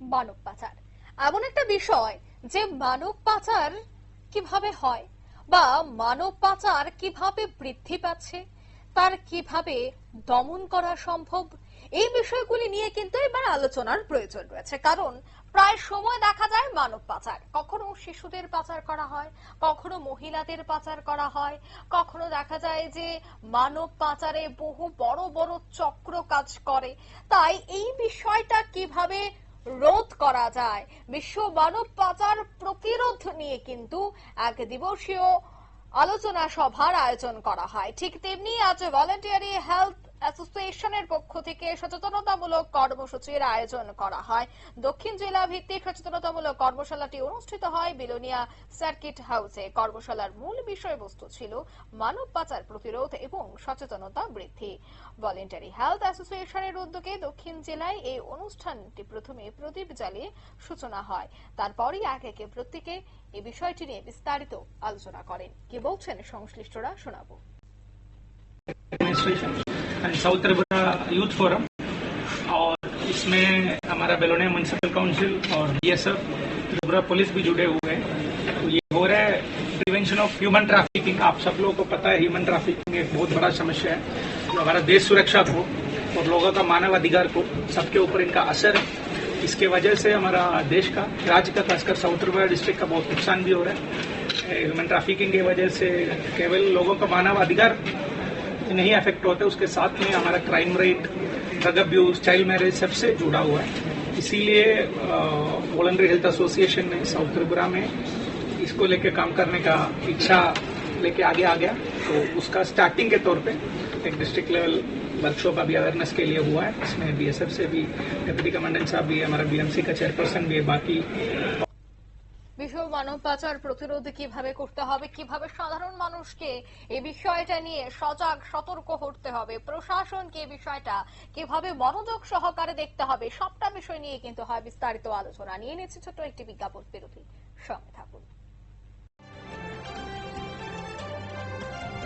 মানব পাচার। এমন একটা বিষয় যে মানব পাচার কীভাবে হয় বা মানব পাচার কীভাবে বৃদ্ধি পাচ্ছে, তার কীভাবে দমন করা সম্ভব, এই বিষয়গুলি নিয়ে কিন্তু এবার আলোচনার প্রয়োজন রয়েছে। কারণ প্রায় সময় দেখা যায় মানব পাচার। কখনো শিশুদের পাচার করা হয়, কখনো মহিলাদের পাচার করা হয়, কখনো দেখা যায় যে মানব পাচারে বহু বড় বড় চক্র কাজ করে। তাই এই বিষয়টা কীভাবে রোধ করা যায়। বিশ্ব মানব পাচার প্রতিরোধ নিয়ে কিন্তু এক দিবসীয় আলোচনা সভার আয়োজন করা হয়। ঠিক তেমনি আজ ভলেন্টিয়ারি হেলথ পক্ষ থেকে সচেতনতামূলক কর্মসূচির আয়োজন করা হয়। দক্ষিণ জেলা ভিত্তিক সচেতনতামূলক কর্মশালাটি অনুষ্ঠিত হয় বিলোনিয়া সার্কিট হাউসে। কর্মশালার মূল বিষয়বস্তু ছিল মানব পাচার প্রতিরোধ এবং সচেতনতা বৃদ্ধি। ভলেন্টারি হেলথ অ্যাসোসিয়েশনের উদ্যোগে দক্ষিণ জেলায় এই অনুষ্ঠানটি প্রথমে প্রদীপ জ্বালিয়ে সূচনা হয়। তারপরই এক একে প্রত্যেকে এ বিষয়টি নিয়ে বিস্তারিত আলোচনা করেন। কি বলছেন সংশ্লিষ্টরা শোনাবো। And south Tripura youth forum और इसमें हमारा बेलोनिया म्यूनसिपल काउंसिल और बीएसएफ त्रिपुरा पुलिस भी जुड़े हुए हैं। तो ये हो रहा है प्रिवेंशन ऑफ़ ह्यूमन ट्रैफिकिंग आप सब लोगों को पता है ह्यूमन ट्रैफिकिंग एक बहुत बड़ा समस्या है। जो तो हमारा देश सुरक्षा को और लोगों का मानव अधिकार को सबके ऊपर इनका असर है। इसके वजह से हमारा देश का, राज्य का, खासकर साउथ त्रिपुरा डिस्ट्रिक्ट का बहुत नुकसान भी हो रहा है। ह्यूमन ट्रैफिकिंग की वजह से केवल लोगों का मानव अधिकार नहीं अफेक्ट होते उसके साथ में हमारा crime rate drug abuse child marriage सबसे जुड़ा हुआ है। इसीलिए वॉलंटरी हेल्थ एसोसिएशन ने साउथ त्रिपुरा में इसको लेके काम करने का इच्छा लेके आगे आ गया। तो उसका स्टार्टिंग के तौर पे एक डिस्ट्रिक्ट लेवल वर्कशॉप अभी अवेयरनेस के लिए हुआ है। इसमें बीएसएफ से भी डिप्टी कमांडेंट साहब भी हमारा बीएमसी का चेयरपर्सन भी है, बाकी মানব পাচার প্রতিরোধ কীভাবে করতে হবে, কীভাবে সাধারণ মানুষকে এই বিষয়টা নিয়ে সজাগ, সতর্ক হতে হবে, প্রশাসনকে বিষয়টা কীভাবে মনোযোগ সহকারে দেখতে হবে, সবটা বিষয় নিয়ে কিন্তু হয় বিস্তারিত আলোচনা। নিয়ে নিচ্ছে ছোট্ট একটি বিজ্ঞাপন বিরতি। সঙ্গে থাকুন।